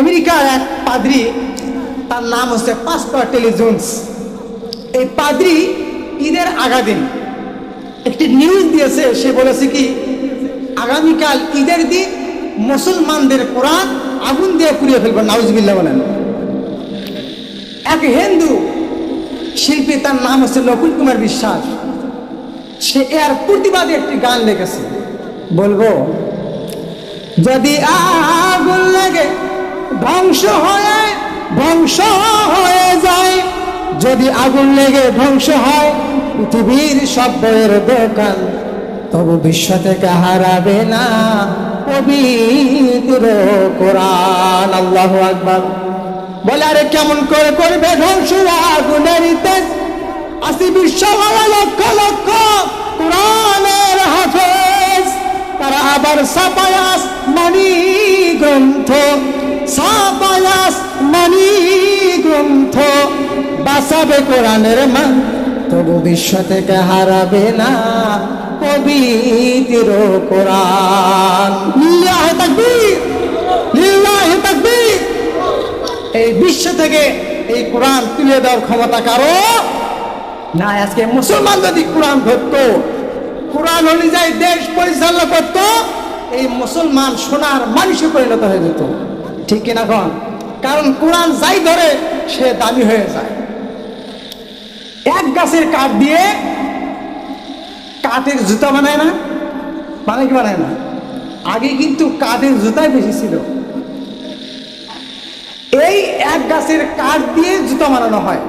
আমেরিকার এক পাদ্রি, তার নাম হচ্ছে পাস্টার টেলিজোন্স এই পাদ্রি ঈদের আগা দিন একটি নিউজ দিয়েছে, সে বলেছে কি, আগামীকাল ঈদের দিন মুসলমানদের কোরআন আগুন দিয়ে পুড়িয়ে ফেলব নাউজবিল্লা বলেন। এক হিন্দু শিল্পী, তার নাম হচ্ছে নকুল কুমার বিশ্বাস। সে এর প্রতিবাদে একটি গান লিখেছে। বলব, যদি আগুন লাগে ধ্বংস হয়ে ধ্বংস হয়ে যায়। যদি আগুন লেগে ধ্বংস হয়, পৃথিবীর সব বইয়ের দোকান তবু বিশ্ব থেকে হারাবে না। পবিত্র কোরআন, আল্লাহ আকবার। বলে, আরে কেমন করে করবে ধ্বংস আগুনের আসি বিশ্ব লক্ষ লক্ষ। গ্রন্থ বাঁচাবে কোরআনের মান। তবু বিশ্ব থেকে হারাবে না পবিত্র কোরআন। এই বিশ্ব থেকে এই কোরআন তুলে দেওয়ার ক্ষমতা কারও না আজকে মুসলমান যদি কোরআন ধরত, কোরআন অনুযায়ী দেশ পরিচালনা করত, এই মুসলমান সোনার মানুষে পরিণত হয়ে যেত। ঠিক কন? কারণ কোরআন যাই ধরে সে দামি হয়ে যায়। এক গাছের কাঠ দিয়ে কাঠের জুতা বানায় না, বানায় কি বানায় না? আগে কিন্তু কাঠের জুতাই বেশি ছিল। এই এক গাছের কাঠ দিয়ে জুতা বানানো হয়।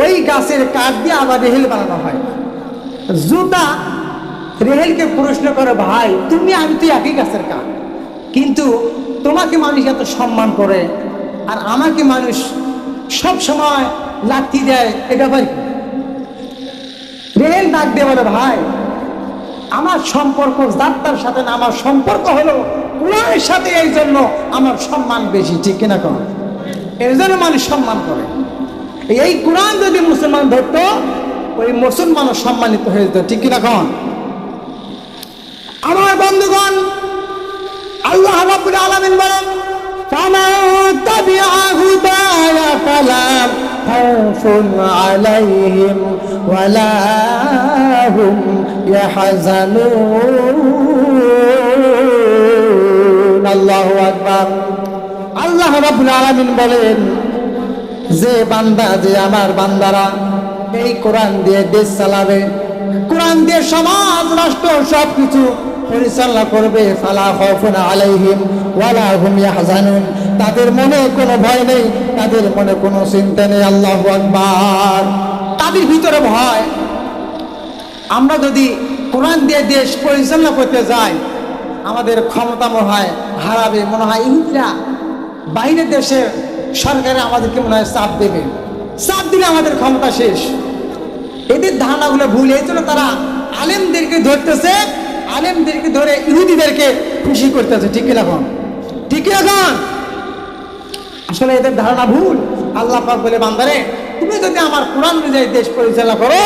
ওই গাছের কাঠ দিয়ে আবার রেহেল বানানো হয়। জুতা রেহেলকে প্রশ্ন করে, ভাই, তুমি, আমি তো একই গাছের কাঠ। কিন্তু তোমাকে মানুষ এত সম্মান করে আর আমাকে মানুষ সব সময় লাঠি দেয় এটা ভাই রেহেন ডাক দিয়ে বলে ভাই, আমার সম্পর্ক, যাত্রার সাথে না, আমার সম্পর্ক হলো কোরআনের সাথে, এই জন্য আমার সম্মান বেশি, ঠিক কিনা কম এর জন্য মানুষ সম্মান করে। এই কোরআন যদি মুসলমান ধরত, ওই মুসলমানও সম্মানিত হয়ে যেত, ঠিক কিনা কন? আমার বন্ধুগণ, আল্লাহ আলমিন বলেন تبع هداي فلا خوف عليهم ولا هم يحزنون الله أكبر আল্লাহ রাব্বুল আলামিন বলেন যে বান্দা যে আমার বান্দারা এই কোরআন দিয়ে দেশ চালাবে কোরআন দিয়ে সমাজ রাষ্ট্র সব কিছু পরিচালনা করবে ফালা খৌফুন আলাইহিম ওয়ালা হুম ইয়াহজানুন তাদের মনে কোনো ভয় নেই, তাদের মনে কোনো চিন্তা নেই, আল্লাহ আকবার। তাদের ভিতরে ভয়। আমরা যদি কোরআন দিয়ে দেশ পরিচালনা করতে যাই, আমাদের ক্ষমতা মনে হয় হারাবে, মনে হয় ইহুদিরা বাইরের দেশের সরকারে আমাদেরকে মনে হয় চাপ দেবে। চাপ দিলে আমাদের ক্ষমতা শেষ। এদের ধারণাগুলো ভুল, এই জন্য তারা আলেমদেরকে ধরতেছে, আলেমদেরকে ধরে ইহুদিদেরকে খুশি করতেছে। ঠিক কীরকম ঠিক কীরকম আসলে এদের ধারণা ভুল। আল্লাহ পাক বলে, বান্দারে, তুমি যদি আমার কোরআন অনুযায়ী দেশ পরিচালনা করো,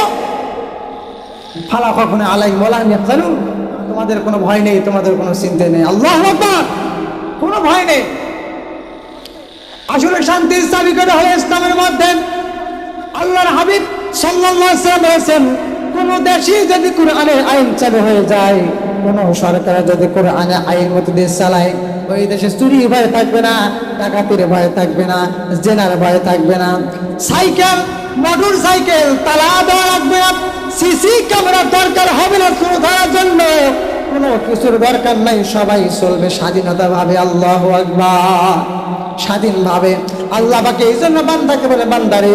ফালা কখনো আলাই মোলা জানু তোমাদের কোনো ভয় নেই, তোমাদের কোনো চিন্তা নেই। আল্লাহ কোনো ভয় নেই। আসলে শান্তি করে হলো ইসলামের মধ্যে। আল্লাহর হাবিব ওয়াসাল্লাম বলেছেন, কোন দেশে যদি কোরআনের আইন চালু হয়ে যায় কোন সরকার যদি কোরআনে আইন মতো দেশ চালায়, ওই দেশে চুরি ভয় থাকবে না, ডাকাতির ভয় থাকবে না, জেনার ভয় থাকবে না। সাইকেল, মোটর সাইকেল, তালা দেওয়া লাগবে না। সিসি ক্যামেরার দরকার হবে না চুর ধরার জন্য। কোনো কিছুর দরকার নাই, সবাই চলবে স্বাধীনতা ভাবে আল্লাহ আকবার। স্বাধীনভাবে। আল্লাহ বাকে এই জন্য বান্দাকে বলে, বান্দারে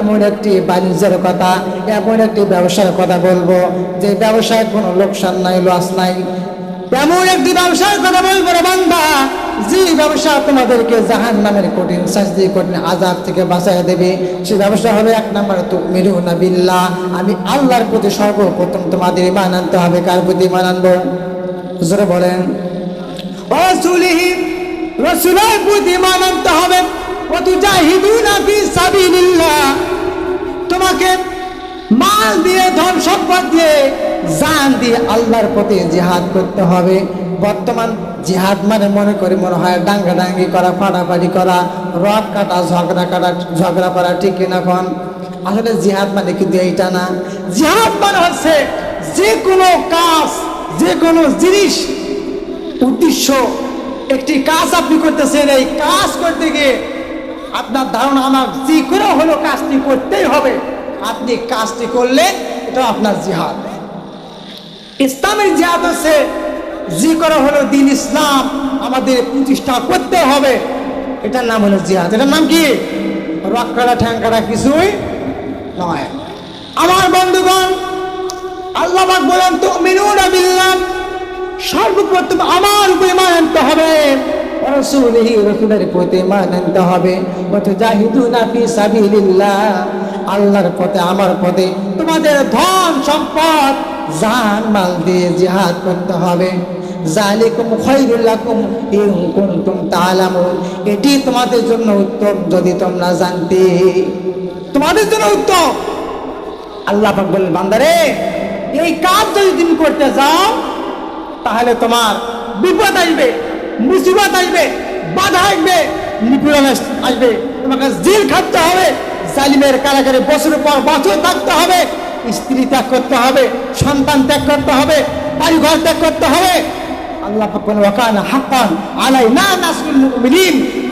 এমন একটি বাণিজ্যের কথা, এমন একটি ব্যবসার কথা বলব যে ব্যবসায় কোনো লোকসান নাই লস নাই। এমন একটি ব্যবসার কথা বলব রে বান্দা, যে ব্যবসা তোমাদেরকে জাহান নামের কঠিন শাস্তি, কঠিন আজাব থেকে বাঁচাই দেবে। সে ব্যবসা হলো এক নম্বর তো মেরু বিল্লাহ। আমি আল্লাহর প্রতি সর্বপ্রথম তোমাদের ইমান আনতে হবে। কার প্রতি ইমান আনব? জোরে বলেন। রসুলের প্রতি ইমান আনতে হবে। ওয়াতুজাহিদুনা ফি সাবিলিল্লাহ তোমাকে মাল দিয়ে, ধন সম্পদ দিয়ে, জান দিয়ে আল্লাহর প্রতি জিহাদ করতে হবে। বর্তমান জিহাদ মানে মনে করে, মনে হয় ডাঙ্গা ডাঙ্গি করা, ফাটাফাটি করা রক কাটা, ঝগড়া কাটা, ঝগড়া করা, ঠিক কিনা কন আসলে জিহাদ মানে কিন্তু এইটা না। জিহাদ মানে হচ্ছে যে কোনো কাজ যে কোনো জিনিস, উদ্দেশ্য, একটি কাজ আপনি করতেছেন, এই কাজ করতে গিয়ে আপনার ধারণা আমার যে করে হলো কাজটি করতেই হবে। আপনি কাজটি করলেন, এটা আপনার জিহাদ। ইসলামের জিহাদ হচ্ছে যে করা হলো দিন ইসলাম, আমাদের প্রতিষ্ঠা করতে হবে। এটার নাম হলো জিহাদ। এটার নাম কি? রক্কাটা ঠ্যাঙ্কাটা কিছুই নয়। আমার বন্ধুগণ, আল্লাহ বলেন তো মিনুনা বিল্লাহ সর্বপ্রথম আমার উপর ইমান আনতে হবে। রসুলের প্রতি ইমান আনতে হবে। ওয়াতুজাহিদুনা ফি সাবিলিল্লাহ। আল্লাহর পথে, আমার পথে। তোমাদের ধন সম্পদ, জান, মাল দিয়ে জিহাদ করতে হবে। এটি তোমাদের জন্য উত্তম যদি তোমরা জানতে। তোমাদের জন্য উত্তম। আল্লাহ বান্দারে, এই কাজ যদি তুমি করতে যাও, তাহলে তোমার বিপদ আসবে, মুসিবত আসবে, বাধা আসবে, নিপীড়ন আসবে। তোমাকে জেল খাটতে হবে। জালিমের কারাগারে বছরের পর বছর থাকতে হবে। স্ত্রী ত্যাগ করতে হবে, সন্তান ত্যাগ করতে হবে, বাড়িঘর ত্যাগ করতে হবে। আল্লাহ ওয়াকান আলাই না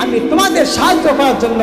আমি তোমাদের সাহায্য করার জন্য